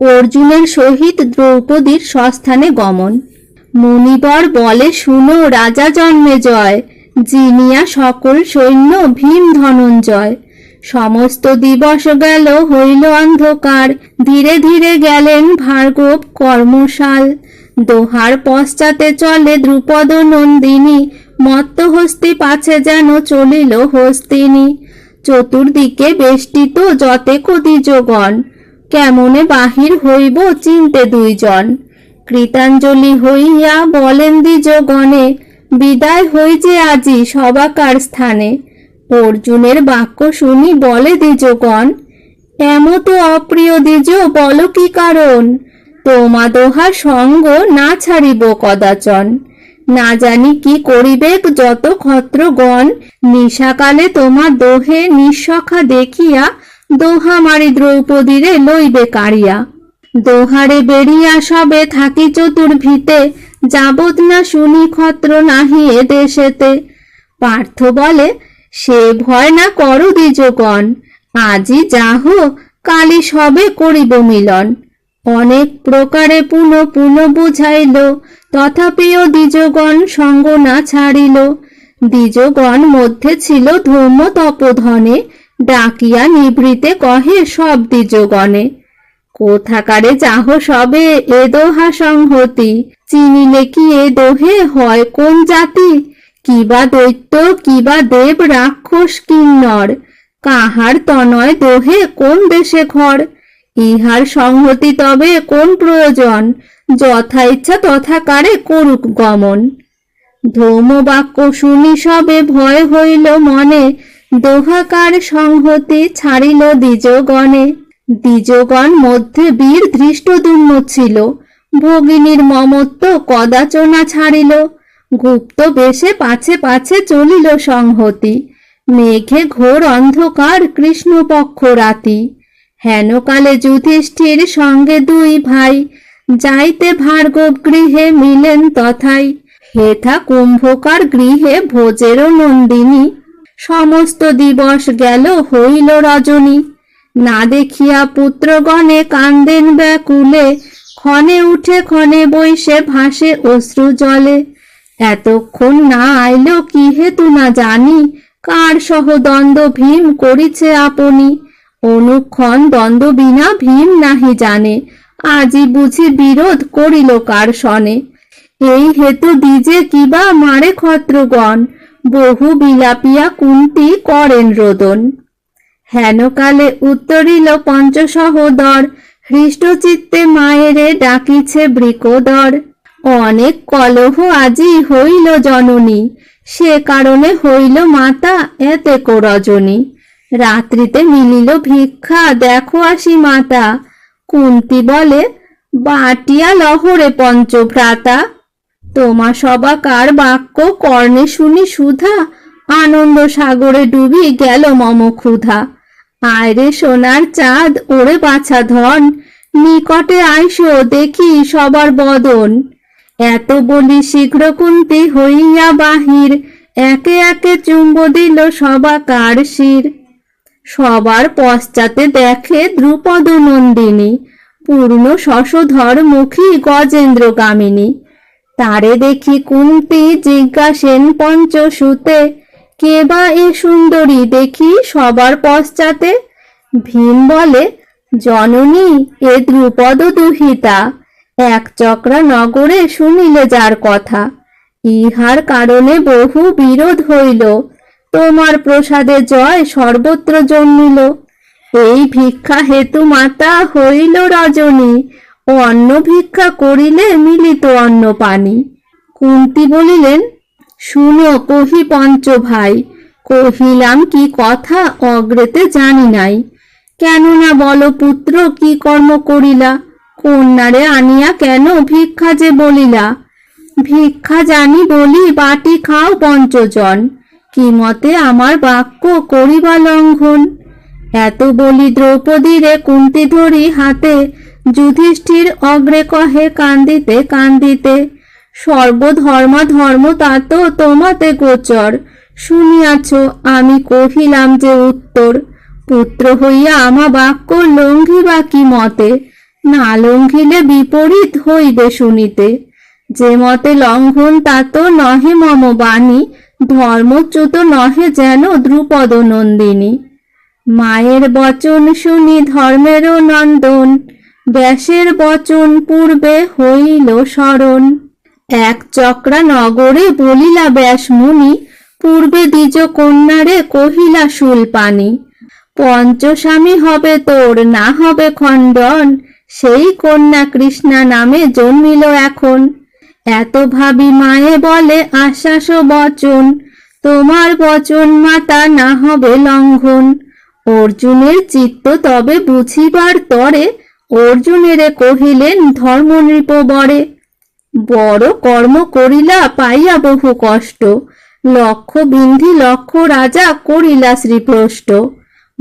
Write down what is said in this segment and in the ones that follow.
অর্জুনের সহিত দ্রৌপদীর স্বস্থানে গমন। মুনিবর বলে, শুনো রাজা জন্মে জয়, জিনিয়া সকল সৈন্য ভীম ধনঞ্জয়। সমস্ত দিবস গেল, হইল অন্ধকার, ধীরে ধীরে গেলেন ভার্গব কর্মশাল। দোহার পশ্চাতে চলে দ্রুপদ নন্দিনী মত্ত হস্তি পাছে যেন চলিল হস্তিনী। চতুর্দিকে বেষ্টিত যতে কদিজগণ কেমনে বাহির হইব চিনতে দুইজন? কৃতাঞ্জলি হইয়া বলেন দ্বিজগণে, বিদায় হই যে আজি সবাকার স্থানে। অর্জুনের বাক্য শুনি বলে দ্বিজগণ, এমত অপ্রিয় দ্বিজ, বল কি কারণ? তোমা দোহার সঙ্গ না ছাড়িব কদাচন। না জানি কি করিবেক যত ক্ষত্রগণ। নিশাকালে তোমার দোহে নিঃসখা দেখিয়া দোহা মারি দ্রৌপদীরে লইবে কাড়িয়া। দোহারে বেরিয়া সবে থাকি চতুর্ভিতে যাবত না শুনি ক্ষত্র নাহিয়ে দেশেতে। পার্থ বলে, সে ভয় না করো দ্বিজগণ, আজি যাহ, কালি সবে করিব মিলন। অনেক প্রকারে পুনঃ পুনঃ বুঝাইল, তথাপিও দ্বিজগণ সঙ্গ না ছাড়িল। দ্বিজগণ মধ্যে ছিল ধর্ম তপধনে ডাকিয়া নিভৃতে কহে, সব দ্বিজগণে কোথাকারে যাহ সবে এ দোহা সংহতি। চিনিলে কি এ দোহে হয় কোন জাতি? কিবা দৈত্য, কিবা দেব রাক্ষস কিন্নর। কাহার তনয় দোহে কোন দেশে ঘর? ইহার সংহতি তবে কোন প্রয়োজন? যথা ইচ্ছা তথাকারে করুক গমন। ধৌম বাক্য শুনি সবে ভয় হইল মনে। দোহাকার সংহতি ছাড়িল দ্বিজগণে। দ্বিজগণ মধ্যে বীর ধৃষ্টদুম্ন ছিল। ভগিনীর মমত্ব কদাচনা ছাড়িল। গুপ্ত বেশে পাছে পাছে চলিল সংহতি। মেঘে ঘোর অন্ধকার কৃষ্ণপক্ষ রাতি। হেনকালে যুধিষ্ঠির সঙ্গে দুই ভাই। যাইতে ভার্গব গৃহে মিলেন তথাই। হেথা কুম্ভকার গৃহে ভোজেরও নন্দিনী। সমস্ত দিবস গেল হইল রজনী। না দেখিয়া পুত্রগণে কান্দেন ব্যাকুলে, ক্ষণে উঠে ক্ষণে বইসে ভাসে অশ্রু জলে। এতক্ষণ না আইল কি হেতু না জানি, কার সহ দ্বন্দ্ব ভীম করিছে আপনি? অনুক্ষণ দ্বন্দ্ব বিনা ভীম নাহি জানে, আজি বুঝি বিরোধ করিল কার সনে? এই হেতু দিজে কিবা মারে ক্ষত্রগণ বহু বিলাপিয়া কুন্তি করেন রোদন। হেনকালে উত্তরিল পঞ্চসহদর, হৃষ্টচিত্তে মায়েরে ডাকিছে বৃকদর। অনেক কলহ আজি হইল জননী, সে কারণে হইল মাতা এতে রজনী। রাত্রিতে মিলিল ভিক্ষা, দেখো আসি মাতা। কুন্তি বলে, বাটিয়া লহরে পঞ্চভ্রাতা তোমা সবাকার বাক্য কর্ণে শুনি সুধা আনন্দ সাগরে ডুবি গেল মম ক্ষুধা। আয়রে সোনার চাঁদ, ওরে বাছা ধন, নিকটে আইসো দেখি সবার বদন। এত বলি শীঘ্র কুন্তি হইয়া বাহির, একে একে চুম্ব দিল সবাকার শির। সবার পশ্চাতে দেখে দ্রুপদ নন্দিনী পূর্ণ শশধর মুখী গজেন্দ্র গামিনী তারে দেখি কুন্তি জিজ্ঞাসেন পঞ্চসুতে। কে বা এ সুন্দরী দেখি সবার পশ্চাতে। ভীম বলে, জননী, এ দ্রুপদ দুহিতা। এক চক্রা নগরে শুনিলে যার কথা। ইহার কারণে বহু বিরোধ হইল। তোমার প্রসাদে জয় সর্বত্র জন্মিল। এই ভিক্ষা হেতু মাতা হইল রজনী। অন্ন ভিক্ষা করিলে মিলিত অন্ন পানি। কুন্তি বলিলেন, শুনো কহি পঞ্চ ভাই কহিলাম কি কথা অগ্রেতে জানি নাই। কেননা বল পুত্র কি কর্ম করিলা, কন্যারে আনিয়া কেন ভিক্ষা যে বলিলা? ভিক্ষা জানি বলি বাটি খাও পঞ্চজন, কি মতে আমার বাক্য করিবা লঙ্ঘন? এত বলি দ্রৌপদীরে কুন্তি ধরি হাতে, যুধিষ্ঠির অগ্রে কহে কান্দিতে কান্দিতে, সর্বধর্মা ধর্ম তাত তোমাতে গোচর, শুনিয়াছ, আমি কহিলাম যে উত্তর, পুত্র হইয়া আমা বাক্য লঙ্ঘিবা কি মতে, না লঙ্ঘিলে বিপরীত হইবে শুনিতে, যে মতে লঙ্ঘন তাত নহে মম বাণী, ধর্মচ্যুত নহে যেন দ্রুপদ নন্দিনী। মায়ের বচন শুনি ধর্মেরও নন্দন, ব্যাসের বচন পূর্বে হইল স্মরণ। এক চক্রা নগরে বলিলা ব্যাস মুনি, পূর্বে দ্বিজ কন্যারে কহিলা শুল পানি। পঞ্চস্বামী হবে তোর, না হবে খণ্ডন, সেই কন্যা কৃষ্ণা নামে জন্মিল এখন। এত ভাবি মায়ে বলে আশ্বাস বচন, তোমার বচন মাতা না হবে লঙ্ঘন। অর্জুনের চিত্ত তবে বুঝিবার তরে অর্জুনেরে কহিলেন ধর্ম নৃপ বরে। বড় কর্ম করিলা পাইয়া বহু কষ্ট। লক্ষ বিন্ধি লক্ষ রাজা করিলা শ্রীপ্রষ্ট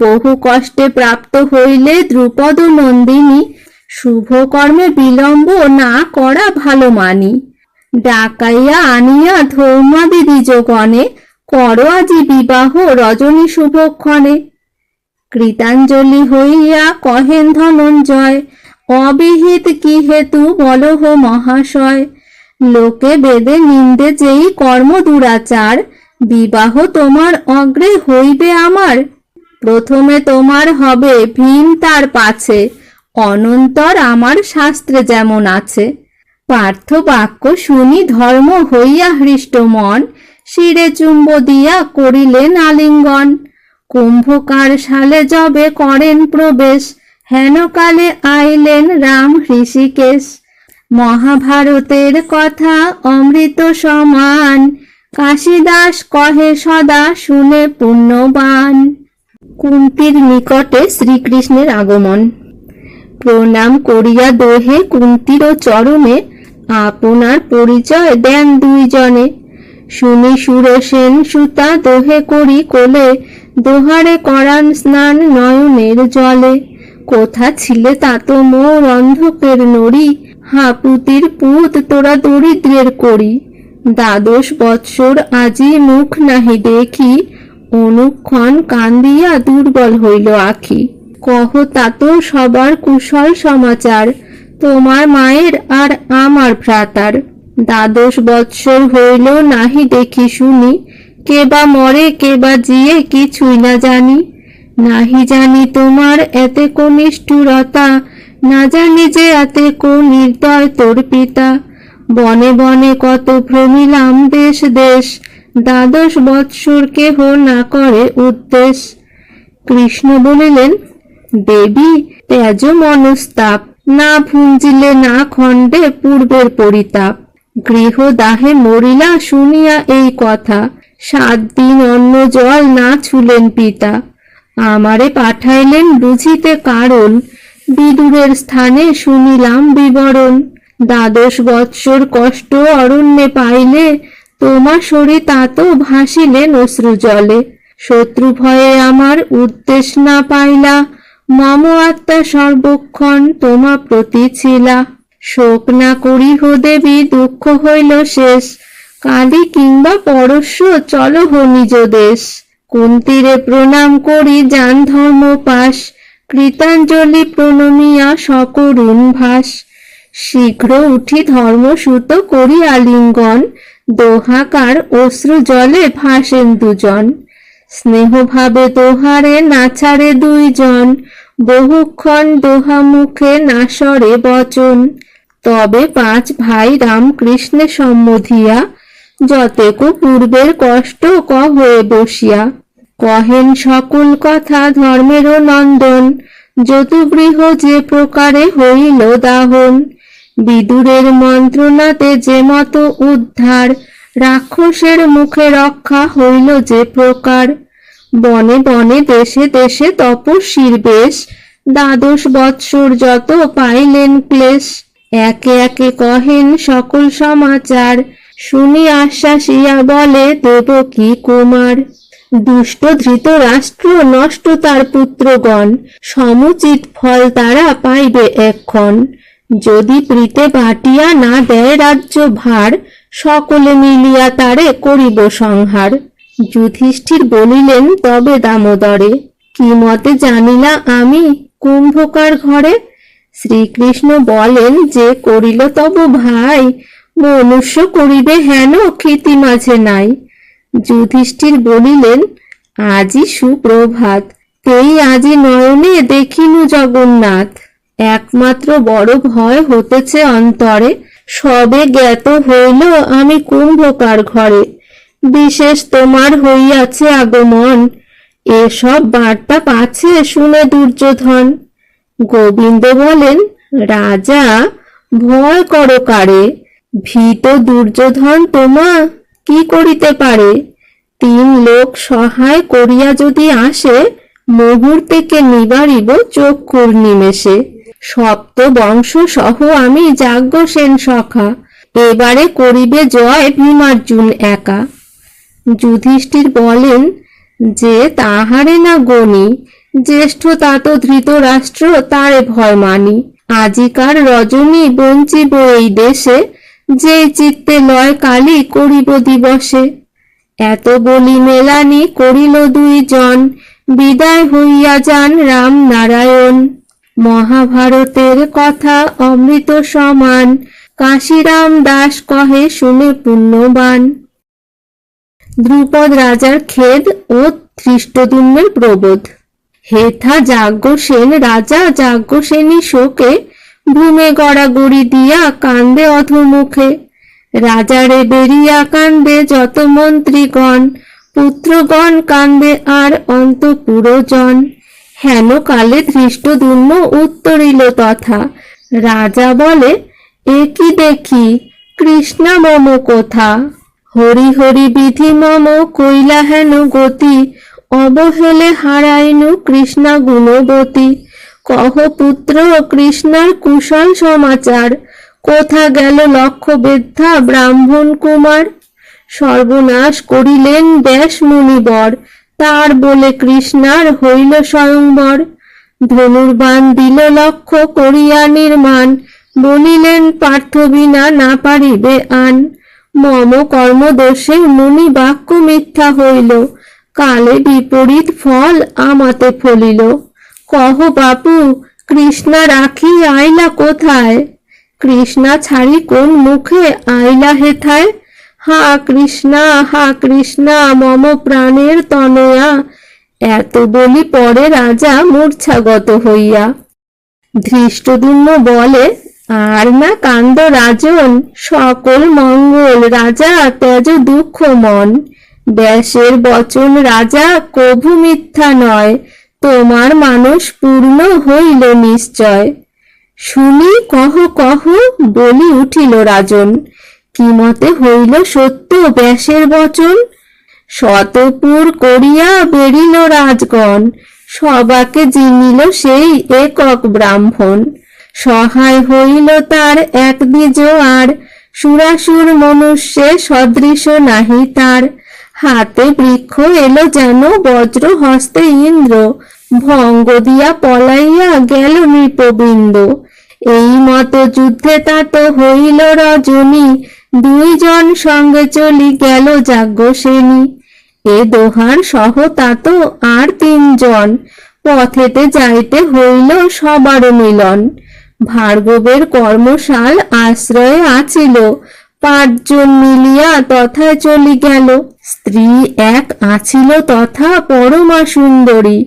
বহু কষ্টে প্রাপ্ত হইলে দ্রুপদ নন্দিনী শুভ কর্মে বিলম্ব না করা ভালো মানি। ডাকাইয়া আনিয়া ধর্মাদি দ্বিজগণে কর আজি বিবাহ রজনী শুভক্ষণে। কৃতাঞ্জলি হইয়া কহেন ধনঞ্জয়, অবিহিত কি হেতু বলহ মহাশয়। লোকে বেদে নিন্দে যেই কর্ম দুরাচার, বিবাহ তোমার অগ্রে হইবে আমার। প্রথমে তোমার হবে ভীম তার পাছে, অনন্তর আমার শাস্ত্রে যেমন আছে। পার্থ বাক্য শুনি ধর্ম হইয়া হৃষ্ট মন, শিরে চুম্ব দিয়া করিলেন আলিঙ্গন। কুম্ভকার সালে যবে করেন প্রবেশ হেনকালে আইলেন রাম ঋষিকেশ। মহাভারতের কথা অমৃত সমান, কাশিদাস কহে সদা শুনে পুণ্যবান। কুন্তির নিকটে শ্রীকৃষ্ণের আগমন। প্রণাম করিয়া দোহে কুন্তির ও চরণে, আপনার পরিচয় দেন দুইজনে। শুনি সুরসেন সুতা দোহে করি কোলে দোহারে করান স্নান নয়নের জলে। কোথা ছিলে তা তো মোর অন্ধকের নড়ি। হাপুতির পুত তোরা দরিদ্রের করি দ্বাদশ বৎসর আজি মুখ নাহি দেখি। অনুক্ষণ কান্দিয়া দুর্বল হইল আখি। কহ তাতো সবার কুশল সমাচার। তোমার মায়ের আর আমার ভ্রাতার। দ্বাদশ বৎসর হইল নাহি দেখি শুনি। কে বা মরে, কে বা জিয়ে কিছুই না জানি। নাহি জানি তোমার এতে কো নিষ্ঠুরতা, না জানি যে এতে কো নির্দয় তোর পিতা। বনে বনে কত ভ্রমিলাম দেশ দেশ, দ্বাদশ বৎসর কেহ না করে উদ্দেশ। কৃষ্ণ বলিলেন, দেবী ত্যাজ মনস্তাপ, না ভুঞ্জিলে না খণ্ডে পূর্বের পরিতাপ। গৃহদাহে মরিলা শুনিয়া এই কথা সাত দিন অন্ন জল না ছুলেন পিতা। আমারে পাঠাইলেন বুঝিতে কারণ, বিদুরের স্থানে শুনিলাম বিবরণ। দ্বাদশ বৎসর কষ্ট অরণ্যে পাইলে, তোমা সরি তাত ভাসিলেন অশ্রু জলে। শত্রু ভয়ে আমার উদ্দেশ না পাইলা, মম আত্মা সর্বক্ষণ তোমা প্রতি ছিলা। শোক না করিহ দেবী, দুঃখ হইল শেষ। কালী কিংবা পরশ্ব চলো হো দেশ। কুন্তীরে প্রণাম করি যান ধর্ম পাশ, কৃতাঞ্জলি প্রণমিয়া সকরুণ ভাস। শীঘ্র উঠি ধর্মসূত করি আলিঙ্গন, দোহাকার অশ্রু জলে ভাসেন দুজন। স্নেহভাবে দোহারে নাছাড়ে দুইজন, বহুক্ষণ দোহা মুখে নাসরে বচন। তবে পাঁচ ভাই রামকৃষ্ণে সম্মধিয়া যতেকু পূর্বের কষ্ট ক হয়ে বসিয়া। কহেন সকল কথা ধর্মেরও নন্দন যতুগৃহ যে প্রকারে হইল দাহন। বিদুরের মন্ত্রণাতে যে মতো উদ্ধার, রাক্ষসের মুখে রক্ষা হইল যে প্রকার। বনে বনে দেশে দেশে তপস্বীর বেশ, দ্বাদশ বৎসর যত পাইলেন ক্লেশ। একে একে কহেন সকল সমাচার শুনি আশ্বাসিয়া বলে দেবকী কুমার? দুষ্ট ধৃত রাষ্ট্র নষ্ট তার পুত্রগণ, সমুচিত ফল তারা পাইবে এক্ষণ। যদি প্রীতে বাটিয়া না দেয় রাজ্য ভার, সকলে মিলিয়া তারে করিব সংহার। যুধিষ্ঠির বলিলেন, তবে দামোদরে, কি মতে জানিলা আমি কুম্ভকার ঘরে? শ্রীকৃষ্ণ বলেন, যে করিল তব ভাই মনুষ্য করিবে হেন ক্ষিতি মাঝে নাই। যুধিষ্ঠির বলিলেন, আজি সুপ্রভাত তেই আজি নয়নে দেখিনু জগন্নাথ। একমাত্র বড় ভয় হতেছে অন্তরে, সবে জ্ঞাত হইল আমি কুম্ভকার ঘরে। বিশেষ তোমার হইয়াছে আগমন, এসব বার্তা পাছে শুনে দুর্যোধন। গোবিন্দ বলেন, রাজা, ভয় করো কারে? ভীত দুর্যোধন তোমা কি করিতে পারে? তিন লোক সহায় করিয়া যদি আসে মুহূর্তেকে নিবারিব চক্ষুর নিমেষে। সপ্ত বংশ সহ আমি যাজ্ঞ সেন সখা। এবারে করিবে জয় ভীমার্জুন একা। যুধিষ্ঠির বলেন, যে তাহারে না গণি, জ্যেষ্ঠ তাত ধৃতরাষ্ট্র, তারে ভয় মানি। আজিকার রজনী বঞ্চিব এই দেশে যে চিত্তে লয় কালি করিব দিবসে। এত বলি মেলানি করিল দুইজন, বিদায় হইয়া যান রাম নারায়ণ। মহাভারতের কথা অমৃত সমান, কাশিরাম দাস কহে শুনে পুণ্যবান। দ্রুপদ রাজার খেদ ও ধৃষ্টদুম্নের প্রবোধ। হেথা যাজ্ঞসেন, রাজা যাজ্ঞসেনী শোকে ভূমে গড়াগড়ি দিয়া কান্দে অধমুখে। রাজারে বেরিয়া কান্দে যত মন্ত্রীগণ, পুত্রগণ কান্দে আর অন্তপুরজন। হেন কালে ধৃষ্টদুম্ন উত্তরিল তথা। রাজা বলে, এ কি দেখি? কৃষ্ণা মম কোথা। হরি হরি বিধি মম কইলা হেন গতি। অবহেলে হারাইনু কৃষ্ণা গুণবতী কহ পুত্র কৃষ্ণার কুশল সমাচার। কোথা গেল লক্ষ বেদ্ধা ব্রাহ্মণ কুমার? সর্বনাশ করিলেন ব্যাস মুনিবর, তার বলে কৃষ্ণার হইল স্বয়ংবর। ধনুর্বাণ দিল লক্ষ্য করিয়া নির্মাণ, বলিলেন পার্থ বিনা না পারিবে আন। মম কর্মদোষে মুনি বাক্য মিথ্যা হইল, কালে বিপরীত ফল আমাতে ফলিল। কহ বাপু, কৃষ্ণা রাখি আইলা কোথায়? কৃষ্ণা ছাড়ি কোন মুখে আইলা হেথায়? হা কৃষ্ণা হা কৃষ্ণা, মম প্রাণের তনয়া। এত বলি পরে রাজা মূর্ছাগত হইয়া। ধৃষ্টদুম্ন বলে, আর না কান্দ রাজন, সকল মঙ্গল রাজা তেজ দুঃখ মন। ব্যাসের বচন রাজা কভু মিথ্যা নয় তোমার মানুষ পূর্ণ হইল নিশ্চয়। শুনি কহ কহ বলি উঠিল রাজন, কি মতে হইল সত্য ব্যাসের বচন? শতপুর করিয়া বেরিল রাজগণ, সবাকে জিনিল সেই একক ব্রাহ্মণ। সহায় হইল তার এক দ্বিজ আর সুরাসুর মনুষ্যে সদৃশ নাহি তার। হাতে বৃক্ষ এলো যেন বজ্র হস্তে ইন্দ্র। ভঙ্গ দিয়া পলাইয়া গেল নৃপবিন্দ। এই মত যুদ্ধে তাত হইল রজনী। দুইজন সঙ্গে চলি গেল যাজ্ঞ শ্রেণি এ দোহার সহ তাত আর তিনজন। পথেতে যাইতে হইল সবার মিলন। ভার্গবের কর্মশাল আশ্রয়ে আছিল। পাঁচজন মিলিয়া তথায় চলি গেল। স্ত্রী এক আছিল তথা পরমা সুন্দরী।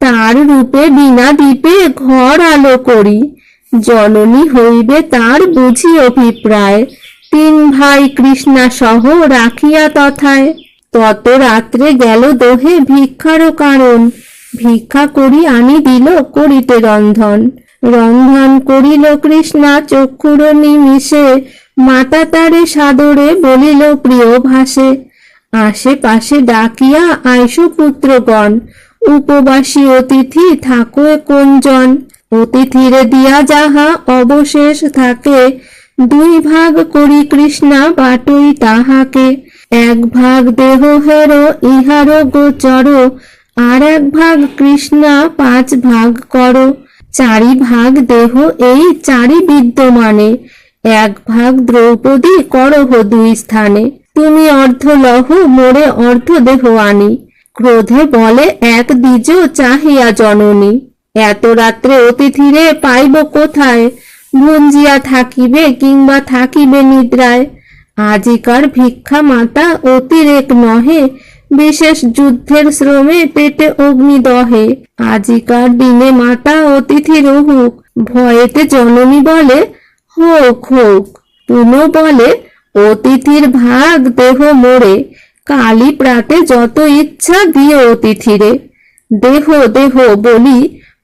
তার রূপে বিনা দ্বীপে ঘর আলো করি জননী হইবে তার বুঝি অভিপ্রায়। তিন ভাই কৃষ্ণা সহ রাখিয়া তথায়। তত রাত্রে গেল দোহে ভিক্ষারও কারণ। ভিক্ষা করি আনি দিল করিতে রন্ধন। রন্ধন করিল কৃষ্ণা চক্ষুর নিমিষে। মাতা তারে সাদরে বলিল প্রিয় ভাষে আশেপাশে ডাকিয়া আইস পুত্রগণ, উপবাসী অতিথি থাকো কোনজন? অতিথিরে দিয়া যাহা অবশেষ থাকে, দুই ভাগ করি কৃষ্ণা বাটই তাহাকে। এক ভাগ দেহ হের ইহার গোচর, আর এক ভাগ কৃষ্ণা পাঁচ ভাগ করো। চারি ভাগ দেহ এই চারি বিদ্যমানে, এক ভাগ দ্রৌপদী করহ দুই স্থানে। তুমি অর্ধ লহ মোরে অর্ধ দেহ আনি ক্রোধে বলে, এক দ্বিজ চাহিয়া জননী। এত রাত্রে অতিথিরে পাইব কোথায়? ভুঞ্জিয়া থাকিবে কিংবা থাকিবে নিদ্রায়? আজিকার ভিক্ষা মাতা অতিরেক নহে, বিশেষ যুদ্ধের শ্রমে পেটে অগ্নি দহে আজিকার দিনে মাতা অতিথি রহুক, ভয়েতে জননী বলে, হোক হোক। পুনঃ বলে অতিথির ভাগ দেহ মোড়ে, কালী প্রাতে যত ইচ্ছা দিও অতিথিরে। দেহ দেহ বলি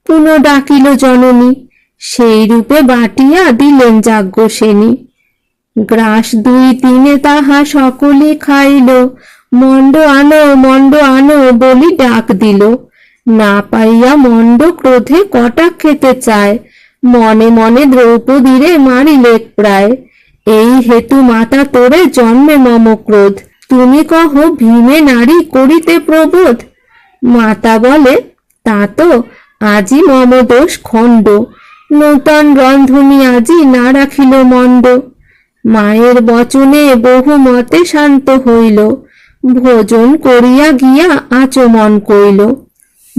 পুনঃ ডাকিল জননী, সেই রূপে বাটিয়া দিলেন যাজ্ঞসেনী গ্রাস দুই তিনে তাহা সকলে খাইল, মন্ড আনো মন্ড আনো বলি ডাক দিল। না পাইয়া মন্ড ক্রোধে কটা খেতে চায়, মনে মনে দ্রৌপদীরে মারিলে প্রায়। এই হেতু মাতা তোরে জন্মে মম ক্রোধ তুমি কহ ভীমে নারী করিতে প্রবোধ। মাতা বলে, তা তো আজি মম দোষ খণ্ড। নূতন রন্ধনী আজি না রাখিল মন্দ। মায়ের বচনে বহু মতে শান্ত হইল। ভোজন করিয়া গিয়া আচমন কইল।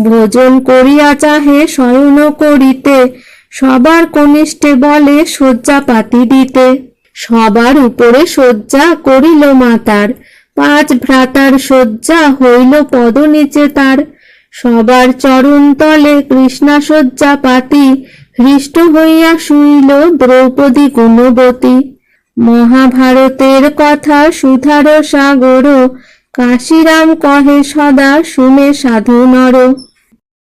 ভোজন করিয়া চাহে শয়ন করিতে, সবার কনিষ্ঠে বলে শয্যা পাতি দিতে। সবার উপরে শয্যা করিল মাতার পাঁচ ভ্রাতার শয্যা হইল পদ নিচে তার। সবার চরণ তলে কৃষ্ণা শয্যা পাতি, হৃষ্ট হইয়া শুইল দ্রৌপদী গুণবতী। মহাভারতের কথা সুধার সাগর, কাশিরাম কহে সদা শুনে সাধু নর।